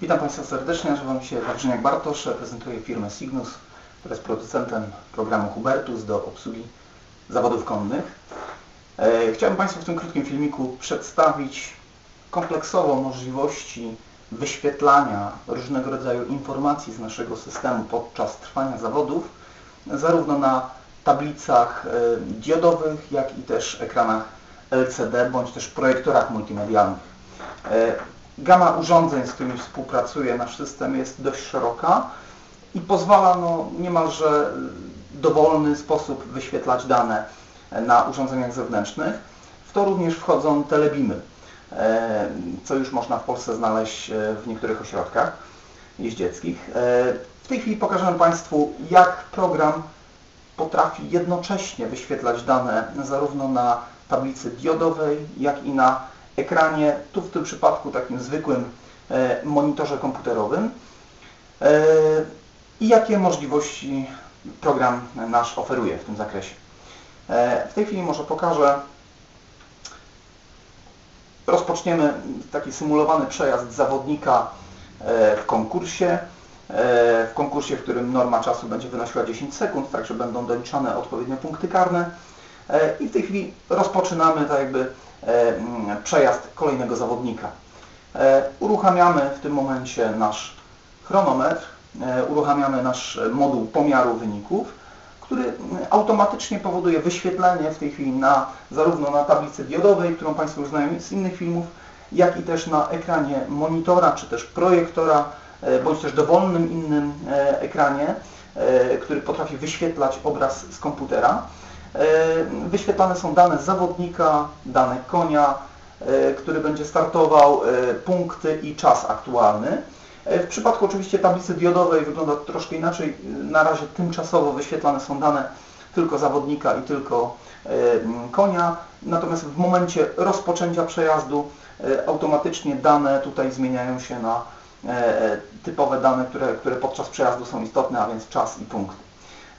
Witam Państwa serdecznie, nazywam się Wawrzyniak Bartosz, reprezentuję firmę Signus, która jest producentem programu Hubertus do obsługi zawodów konnych. E, chciałem Państwu w tym krótkim filmiku przedstawić kompleksowo możliwości wyświetlania różnego rodzaju informacji z naszego systemu podczas trwania zawodów, zarówno na tablicach e, diodowych, jak i też ekranach LCD, bądź też projektorach multimedialnych. E, Gama urządzeń, z którymi współpracuje nasz system jest dość szeroka i pozwala no, niemalże dowolny sposób wyświetlać dane na urządzeniach zewnętrznych. W to również wchodzą telebimy, e, co już można w Polsce znaleźć e, w niektórych ośrodkach jeździeckich. E, w tej chwili pokażę Państwu, jak program potrafi jednocześnie wyświetlać dane zarówno na tablicy diodowej, jak i na ekranie, tu w tym przypadku takim zwykłym e, monitorze komputerowym. E, i jakie możliwości program nasz oferuje w tym zakresie. E, w tej chwili może pokażę, rozpoczniemy taki symulowany przejazd zawodnika w konkursie, w konkursie, w którym norma czasu będzie wynosiła 10 sekund, także będą doliczane odpowiednie punkty karne i w tej chwili rozpoczynamy tak jakby E, mm, przejazd kolejnego zawodnika. E, uruchamiamy w tym momencie nasz chronometr, e, uruchamiamy nasz moduł pomiaru wyników, który mm, automatycznie powoduje wyświetlenie w tej chwili na, zarówno na tablicy diodowej, którą Państwo już znają z innych filmów, jak i też na ekranie monitora, czy też projektora, bądź też dowolnym innym ekranie, który potrafi wyświetlać obraz z komputera. E, wyświetlane są dane zawodnika, dane konia, e, który będzie startował, e, punkty i czas aktualny. W przypadku oczywiście tablicy diodowej wygląda to troszkę inaczej. Na razie tymczasowo wyświetlane są dane tylko zawodnika i tylko konia. Natomiast w momencie rozpoczęcia przejazdu automatycznie dane tutaj zmieniają się na typowe dane, które, które podczas przejazdu są istotne, a więc czas i punkty.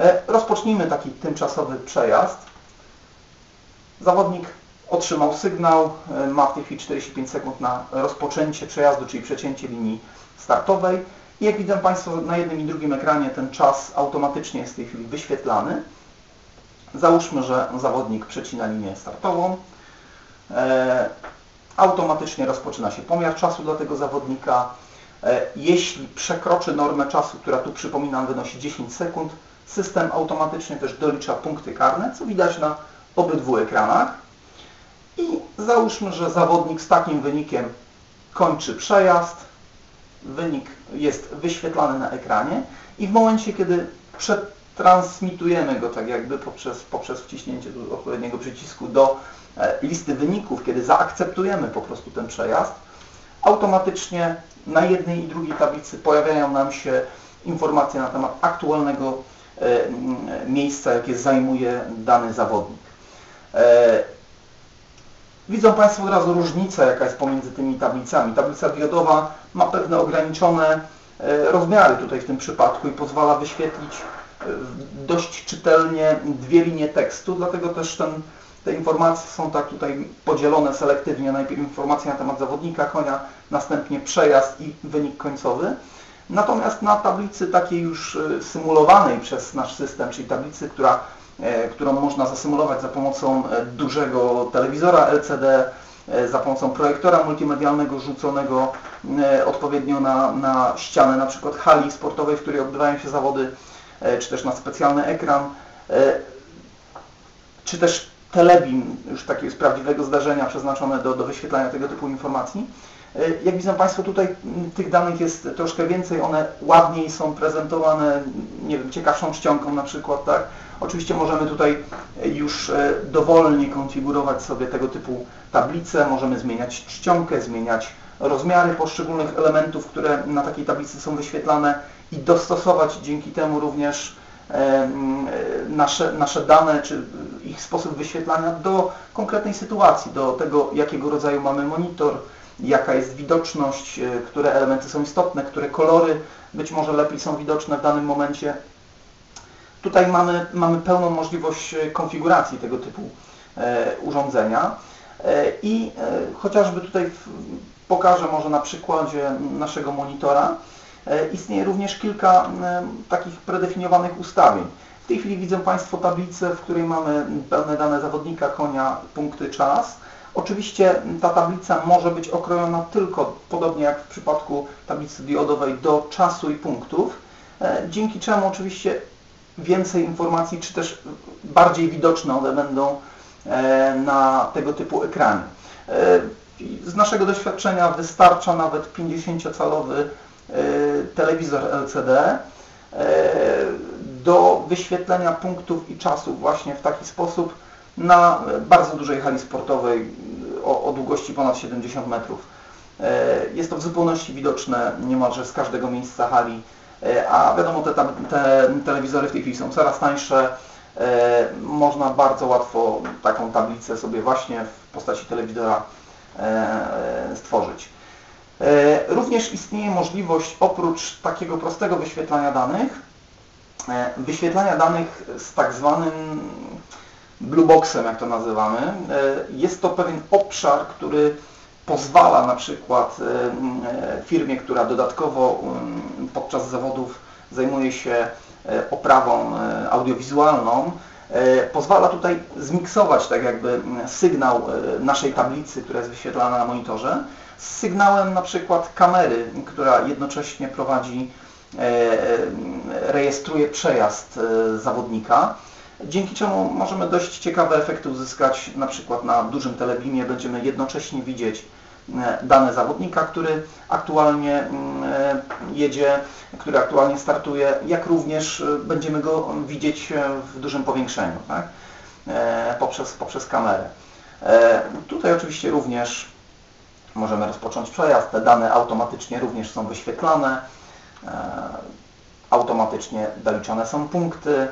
E, rozpocznijmy taki tymczasowy przejazd. Zawodnik otrzymał sygnał, e, ma w tej chwili 45 sekund na rozpoczęcie przejazdu, czyli przecięcie linii startowej. I jak widzą Państwo na jednym i drugim ekranie ten czas automatycznie jest w tej chwili wyświetlany. Załóżmy, że zawodnik przecina linię startową. E, automatycznie rozpoczyna się pomiar czasu dla tego zawodnika. Jeśli przekroczy normę czasu, która tu przypominam wynosi 10 sekund, System automatycznie też dolicza punkty karne, co widać na obydwu ekranach. I załóżmy, że zawodnik z takim wynikiem kończy przejazd. Wynik jest wyświetlany na ekranie i w momencie, kiedy przetransmitujemy go tak jakby poprzez, poprzez wciśnięcie odpowiedniego przycisku do e, listy wyników, kiedy zaakceptujemy po prostu ten przejazd, automatycznie na jednej i drugiej tablicy pojawiają nam się informacje na temat aktualnego miejsca, jakie zajmuje dany zawodnik. E, widzą Państwo od razu różnicę, jaka jest pomiędzy tymi tablicami. Tablica diodowa ma pewne ograniczone e, rozmiary tutaj w tym przypadku i pozwala wyświetlić dość czytelnie dwie linie tekstu, dlatego też ten, te informacje są tak tutaj podzielone selektywnie. Najpierw informacja na temat zawodnika, konia, następnie przejazd i wynik końcowy. Natomiast na tablicy takiej już e, symulowanej przez nasz system, czyli tablicy, która, e, którą można zasymulować za pomocą e, dużego telewizora LCD, za pomocą projektora multimedialnego rzuconego odpowiednio na, na ścianę na przykład hali sportowej, w której odbywają się zawody, czy też na specjalny ekran, czy też telebim, już takiego z prawdziwego zdarzenia przeznaczone do, do wyświetlania tego typu informacji, jak widzą Państwo, tutaj tych danych jest troszkę więcej, one ładniej są prezentowane, nie wiem, ciekawszą czcionką na przykład, tak? Oczywiście możemy tutaj już e, dowolnie konfigurować sobie tego typu tablice, możemy zmieniać czcionkę, zmieniać rozmiary poszczególnych elementów, które na takiej tablicy są wyświetlane i dostosować dzięki temu również e, nasze, nasze dane, czy ich sposób wyświetlania do konkretnej sytuacji, do tego, jakiego rodzaju mamy monitor, jaka jest widoczność, e, które elementy są istotne, które kolory być może lepiej są widoczne w danym momencie. Tutaj mamy, mamy pełną możliwość e, konfiguracji tego typu e, urządzenia i chociażby tutaj pokażę może na przykładzie naszego monitora. Istnieje również kilka takich predefiniowanych ustawień. W tej chwili widzą Państwo tablicę, w której mamy pełne dane zawodnika, konia, punkty, czas. Oczywiście ta tablica może być okrojona tylko, podobnie jak w przypadku tablicy diodowej, do czasu i punktów, dzięki czemu oczywiście więcej informacji, czy też bardziej widoczne one będą e, na tego typu ekranie. E, z naszego doświadczenia wystarcza nawet 50-calowy e, telewizor LCD do wyświetlenia punktów i czasów właśnie w taki sposób na bardzo dużej hali sportowej o, o długości ponad 70 metrów. Jest to w zupełności widoczne niemalże z każdego miejsca hali E, a wiadomo, te, te telewizory w tej chwili są coraz tańsze. E, można bardzo łatwo taką tablicę sobie właśnie w postaci telewizora e, stworzyć. Również istnieje możliwość oprócz takiego prostego wyświetlania danych, wyświetlania danych z tak zwanym blue boxem, jak to nazywamy. Jest to pewien obszar, który pozwala na przykład e, firmie, która dodatkowo podczas zawodów zajmuje się e, oprawą e, audiowizualną, pozwala tutaj zmiksować tak jakby sygnał naszej tablicy, która jest wyświetlana na monitorze, z sygnałem na przykład kamery, która jednocześnie prowadzi, rejestruje przejazd zawodnika dzięki czemu możemy dość ciekawe efekty uzyskać na przykład na dużym telebimie będziemy jednocześnie widzieć E, dane zawodnika, który aktualnie mm, e, jedzie, który aktualnie startuje, jak również e, będziemy go widzieć w dużym powiększeniu tak? poprzez, poprzez kamerę. Tutaj oczywiście również możemy rozpocząć przejazd, te dane automatycznie również są wyświetlane, automatycznie doliczone są punkty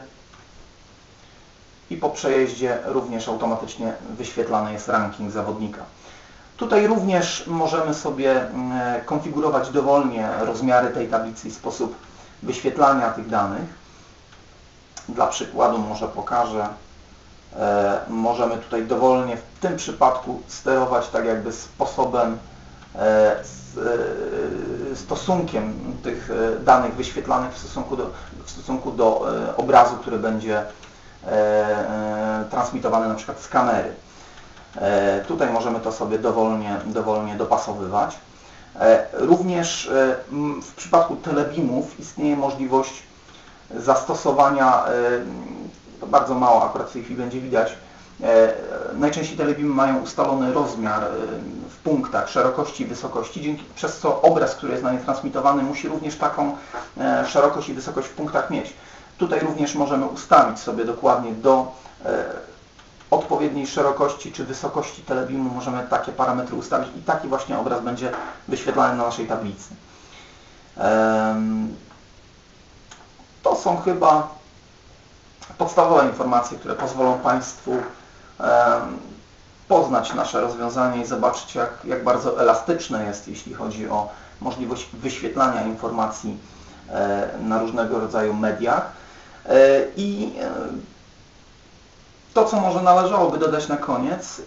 i po przejeździe również automatycznie wyświetlany jest ranking zawodnika. Tutaj również możemy sobie mm, konfigurować dowolnie rozmiary tej tablicy i sposób wyświetlania tych danych. Dla przykładu może pokażę. E, możemy tutaj dowolnie w tym przypadku sterować tak jakby sposobem, e, e, stosunkiem tych danych wyświetlanych w stosunku do, w stosunku do obrazu, który będzie transmitowany na przykład z kamery. E, tutaj możemy to sobie dowolnie, dowolnie dopasowywać. E, również e, w przypadku telebimów istnieje możliwość zastosowania, to bardzo mało akurat w tej chwili będzie widać, najczęściej telebimy mają ustalony rozmiar w punktach szerokości i wysokości, dzięki, przez co obraz, który jest na nie transmitowany musi również taką szerokość i wysokość w punktach mieć. Tutaj również możemy ustawić sobie dokładnie do odpowiedniej szerokości czy wysokości telebimu możemy takie parametry ustawić i taki właśnie obraz będzie wyświetlany na naszej tablicy. To są chyba podstawowe informacje, które pozwolą Państwu poznać nasze rozwiązanie i zobaczyć, jak, jak bardzo elastyczne jest, jeśli chodzi o możliwość wyświetlania informacji e, na różnego rodzaju mediach. E, I e, to, co może należałoby dodać na koniec,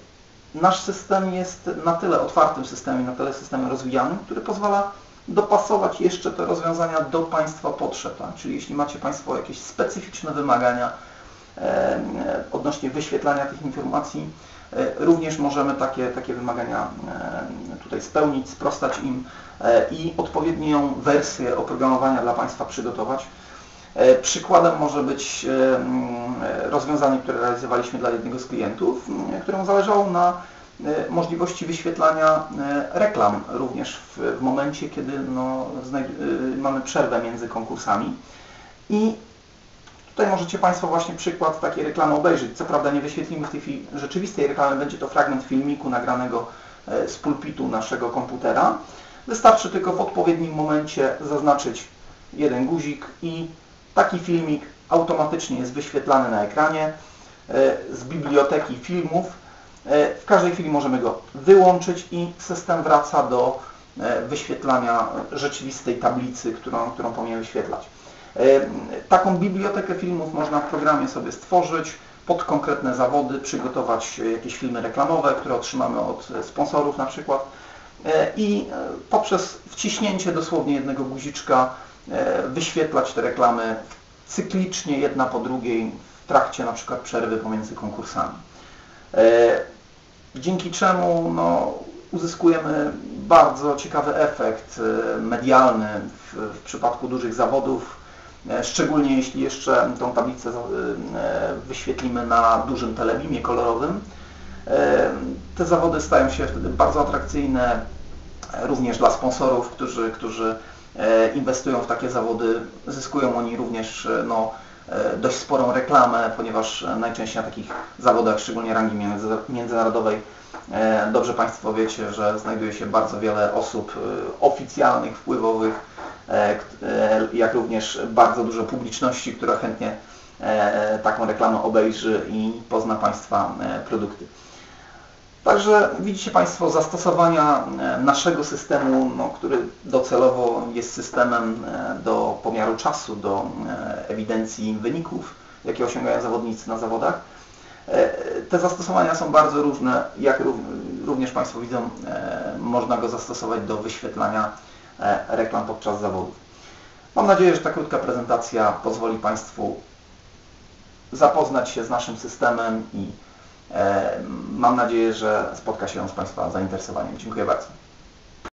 nasz system jest na tyle otwartym systemem, na tyle systemem rozwijanym, który pozwala dopasować jeszcze te rozwiązania do Państwa potrzeb. Tak? Czyli jeśli macie Państwo jakieś specyficzne wymagania e, odnośnie wyświetlania tych informacji, również możemy takie, takie wymagania tutaj spełnić, sprostać im i odpowiednią wersję oprogramowania dla Państwa przygotować. E, przykładem może być e, mm, rozwiązanie, które realizowaliśmy dla jednego z klientów, mm, któremu zależało na e, możliwości wyświetlania reklam również w, w momencie, kiedy no, mamy przerwę między konkursami. I tutaj możecie Państwo właśnie przykład takiej reklamy obejrzeć. Co prawda nie wyświetlimy w tej rzeczywistej reklamy, będzie to fragment filmiku nagranego z pulpitu naszego komputera. Wystarczy tylko w odpowiednim momencie zaznaczyć jeden guzik i Taki filmik automatycznie jest wyświetlany na ekranie e, z biblioteki filmów. E, w każdej chwili możemy go wyłączyć i system wraca do e, wyświetlania rzeczywistej tablicy, którą, którą powinien wyświetlać. Taką bibliotekę filmów można w programie sobie stworzyć pod konkretne zawody, przygotować jakieś filmy reklamowe, które otrzymamy od sponsorów na przykład i poprzez wciśnięcie dosłownie jednego guziczka wyświetlać te reklamy cyklicznie, jedna po drugiej, w trakcie na przykład przerwy pomiędzy konkursami. Dzięki czemu no, uzyskujemy bardzo ciekawy efekt medialny w, w przypadku dużych zawodów, E, szczególnie jeśli jeszcze tą tablicę e, wyświetlimy na dużym telebimie kolorowym. E, te zawody stają się wtedy bardzo atrakcyjne również dla sponsorów, którzy, którzy inwestują w takie zawody. Zyskują oni również no, dość sporą reklamę, ponieważ najczęściej na takich zawodach, szczególnie rangi międzynarodowej, dobrze Państwo wiecie, że znajduje się bardzo wiele osób oficjalnych, wpływowych, E, e, jak również bardzo dużo publiczności, która chętnie e, taką reklamę obejrzy i pozna Państwa produkty. Także widzicie Państwo zastosowania naszego systemu, no, który docelowo jest systemem do pomiaru czasu, do ewidencji wyników, jakie osiągają zawodnicy na zawodach. Te zastosowania są bardzo różne, jak również Państwo widzą, można go zastosować do wyświetlania E, reklam podczas zawodów. Mam nadzieję, że ta krótka prezentacja pozwoli Państwu zapoznać się z naszym systemem i e, mam nadzieję, że spotka się on z Państwa zainteresowaniem. Dziękuję bardzo.